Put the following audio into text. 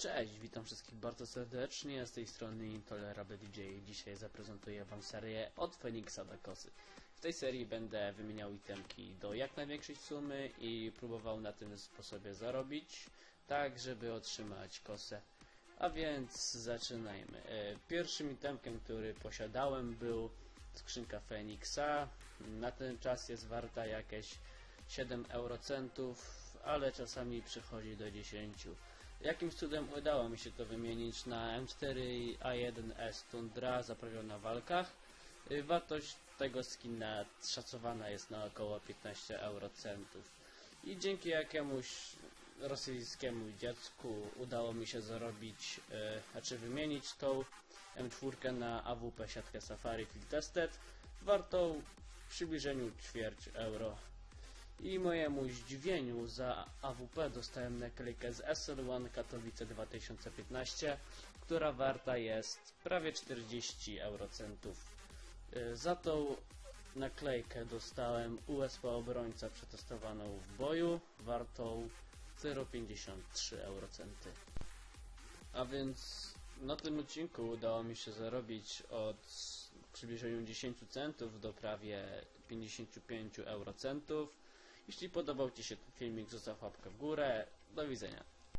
Cześć, witam wszystkich bardzo serdecznie, z tej strony Intolerable DJ. Dzisiaj zaprezentuję Wam serię od Feniksa do Kosy. W tej serii będę wymieniał itemki do jak największej sumy i próbował na tym sposobie zarobić, tak żeby otrzymać kosę. A więc zaczynajmy. E, Pierwszym itemkiem, który posiadałem był skrzynka Feniksa. Na ten czas jest warta jakieś 7 eurocentów, ale czasami przychodzi do 10. Jakimś cudem udało mi się to wymienić na M4A1S Tundra zaprawiona w walkach. Y, Wartość tego skina szacowana jest na około 15 eurocentów. I dzięki jakiemuś rosyjskiemu dziecku udało mi się zarobić, e, znaczy wymienić tą M4 na AWP siatkę Safari Field Tested wartą w przybliżeniu ćwierć euro. I mojemu zdziwieniu za AWP dostałem naklejkę z SL1 Katowice 2015, która warta jest prawie 40 eurocentów. Y, Za tą naklejkę dostałem USP obrońca przetestowaną w boju, wartą 0,53 eurocenty. A więc na tym odcinku udało mi się zarobić od przybliżeniu 10 centów do prawie 55 eurocentów. Jeśli podobał Ci się ten filmik, zostaw łapkę w górę. Do widzenia.